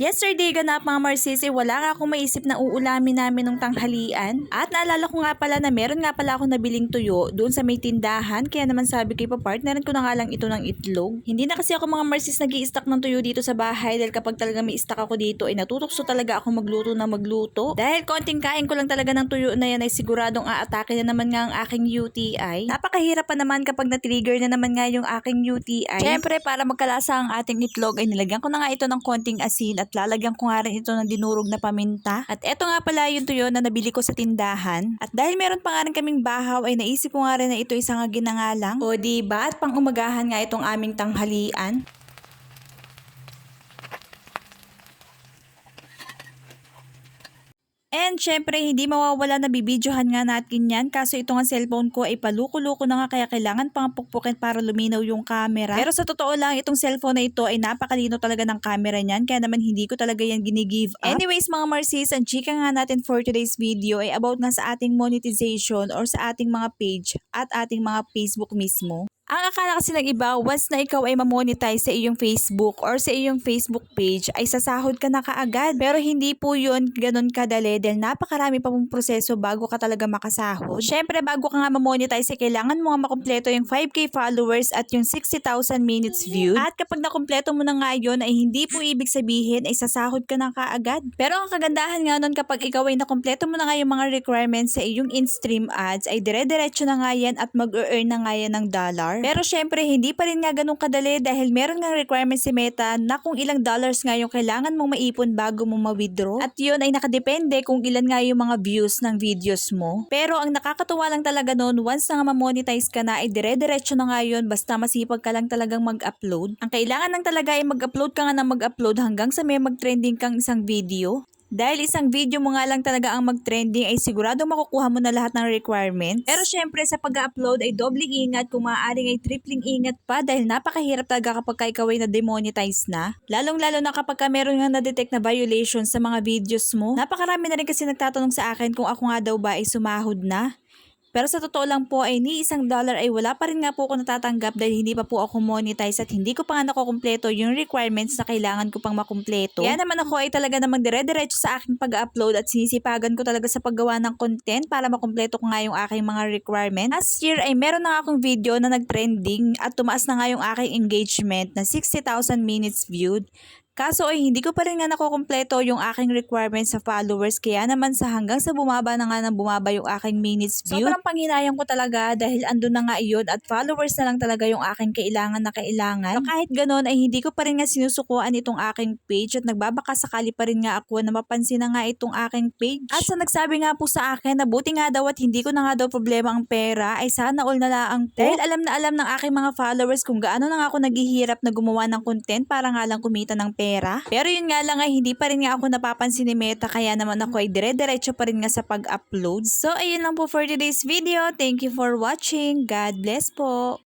Yesterday ganap mga Marcis, eh, wala nga akong maisip na uulamin namin nung tanghalian. At naalala ko nga pala na meron nga pala akong nabiling tuyo doon sa may tindahan. Kaya naman sabi kay papartneran ko na nga lang ito ng itlog. Hindi na kasi ako mga Marcis nag stock ng tuyo dito sa bahay dahil kapag talaga may stock ako dito ay natutokso talaga ako magluto na magluto. Dahil konting kain ko lang talaga ng tuyo na yan ay siguradong aatake na naman nga ang aking UTI. Napakahirap pa naman kapag na-trigger na naman nga yung aking UTI. Siyempre para magkalasa ang ating itlog ay nilagyan ko na nga ito ng konting asin at lalagyan ko nga rin ito ng dinurog na paminta. At eto nga pala yung tuyo na nabili ko sa tindahan. At dahil meron pa nga rin kaming bahaw ay naisip ko nga rin na ito isang nga ginangalang. O di ba? At pang umagahan nga itong aming tanghalian. Syempre, hindi mawawala na bibidyohan nga natin yan. Kaso ito nga cellphone ko ay paluko-luko na nga kaya kailangan pang pukpukin para luminaw yung camera. Pero sa totoo lang, itong cellphone na ito ay napakalino talaga ng camera niyan. Kaya naman hindi ko talaga yan ginigive up. Anyways mga Marcis, ang chika nga natin for today's video ay about nga sa ating monetization or sa ating mga page at ating mga Facebook mismo. Ang akala kasi ng iba, once na ikaw ay mamonetize sa iyong Facebook or sa iyong Facebook page, ay sasahod ka na kaagad. Pero hindi po yun ganun kadali dahil napakarami pa pong proseso bago ka talaga makasahod. Siyempre, bago ka nga mamonetize, ay kailangan mo nga makumpleto yung 5k followers at yung 60,000 minutes viewed. At kapag nakumpleto mo na nga yun, ay hindi po ibig sabihin ay sasahod ka na kaagad. Pero ang kagandahan nga nun kapag ikaw ay nakumpleto mo na nga yung mga requirements sa iyong in-stream ads, ay dire-diretso na nga yan at mag-earn na nga yan ng dollar. Pero syempre, hindi pa rin nga ganun kadali dahil meron nga requirement si Meta na kung ilang dollars nga yung kailangan mong maipon bago mo ma-withdraw. At yun ay nakadepende kung ilan nga yung mga views ng videos mo. Pero ang nakakatuwa lang talaga noon, once na nga ma-monetize ka na, ay dire-diretso na nga yun basta masipag ka lang talagang mag-upload. Ang kailangan lang talaga ay mag-upload ka nga na mag-upload hanggang sa may mag-trending kang isang video. Dahil isang video mo nga lang talaga ang mag-trending ay sigurado makukuha mo na lahat ng requirements. Pero syempre sa pag-upload ay dobling ingat kung maaaring ay tripling ingat pa dahil napakahirap talaga kapag ka ikaw ay na-demonetize na. Lalong lalo na kapag ka meron nga na-detect na violation sa mga videos mo. Napakarami na rin kasi nagtatanong sa akin kung ako nga daw ba ay sumahod na. Pero sa totoo lang po ay ni isang dollar ay wala pa rin nga po ako natatanggap dahil hindi pa po ako monetize at hindi ko pa nga nakukumpleto yung requirements na kailangan ko pang makumpleto. Kaya naman ako ay talaga namang dire-diretso sa aking pag-upload at sinisipagan ko talaga sa paggawa ng content para makumpleto ko nga yung aking mga requirements. Last year ay meron na nga akong video na nag-trending at tumaas na nga yung aking engagement na 60,000 minutes viewed. Kaso ay hindi ko pa rin nga nakukumpleto yung aking requirements sa followers kaya naman sa hanggang sa bumaba na nga ng bumaba yung aking minutes view. Sobrang panghinayang ko talaga dahil andun na nga iyon at followers na lang talaga yung aking kailangan na kailangan. So kahit ganon ay hindi ko pa rin nga sinusukuan itong aking page at nagbabaka sakali pa rin nga ako na mapansin na nga itong aking page. At sa nagsabi nga po sa akin na buti nga daw at hindi ko na nga daw problema ang pera ay sana all na laang po. Dahil alam na alam ng aking mga followers kung gaano na nga ako naghihirap na gumawa ng content para nga lang kumita ng pera. Pero yun nga lang ay hindi pa rin nga ako napapansin ni Meta kaya naman ako ay dire-diretso pa rin nga sa pag-upload. So ayun lang po for today's video. Thank you for watching. God bless po.